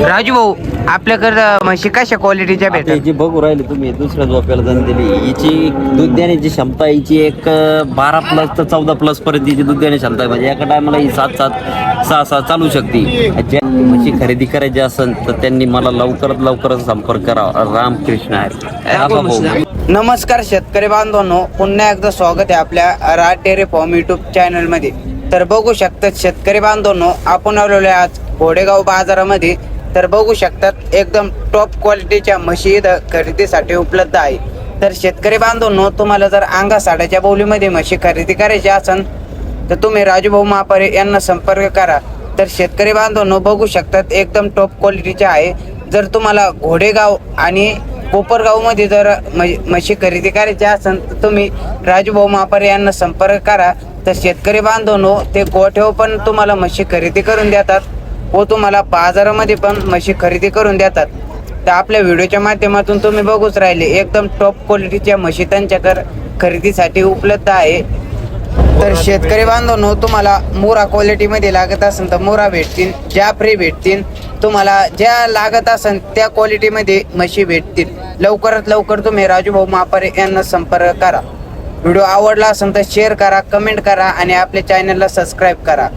राजू भाऊ आपल्याकडं म्हशी कशा क्वालिटीच्या भेटतात? जी बघू राहिले तुम्ही दुसऱ्या झोप्याला जाऊन दिली. हिची दूध देण्याची क्षमता हिची एक बारा प्लस तर चौदा प्लस पर्यंत हिची दूध देण्याची क्षमता आहे. म्हणजे एका टायमाला ही सात सात सहा सहा चालू शकते. ज्या म्हशी खरेदी करायची असेल तर त्यांनी मला लवकरात लवकरच संपर्क करावा रामकृष्ण आहे. नमस्कार शेतकरी बांधवांनो पुन्हा एकदा स्वागत आहे आपल्या राट डेअरी फॉर्म युट्यूब चॅनलमध्ये. तर बघू शकतात शेतकरी बांधवांनो आपण आलेलो आहे आज घोडेगाव बाजारामध्ये. तर बघू शकतात एकदम टॉप क्वालिटीच्या म्हशी इथं खरेदीसाठी उपलब्ध आहे. तर शेतकरी बांधवांनो तुम्हाला जर अंगा साड्याच्या बोलीमध्ये म्हशी खरेदी करायची असेल तर तुम्ही राजूभाऊ महापारे यांना संपर्क करा. तर शेतकरी बांधवांनो बघू शकतात एकदम टॉप क्वालिटीचे आहे. जर तुम्हाला घोडेगाव आणि कोपरगावमध्ये जर म्हशी खरेदी करायची असेल तर तुम्ही राजूभाऊ महापारे यांना संपर्क करा. तर शेतकरी बांधवांनो ते गोठेव पण तुम्हाला म्हशी खरेदी करून देतात. व तुम्हाला बाजारामध्ये पण म्हशी खरेदी करून देतात. तर आपल्या व्हिडिओच्या माध्यमातून तुम्ही बघूच राहिले एकदम टॉप क्वालिटीच्या म्हशी त्यांच्याकर खरेदीसाठी उपलब्ध आहे. तर शेतकरी बांधवांनो तुम्हाला मोरा क्वालिटीमध्ये लागत असेल तर मोरा भेटतील ज्या फ्री भेटतील. तुम्हाला ज्या लागत असेल त्या क्वालिटीमध्ये म्हशी भेटतील. लवकरात लवकर तुम्ही राजूभाऊ मापारे यांना संपर्क करा. व्हिडिओ आवडला असेल तर शेअर करा कमेंट करा आणि आपल्या चॅनलला सबस्क्राईब करा.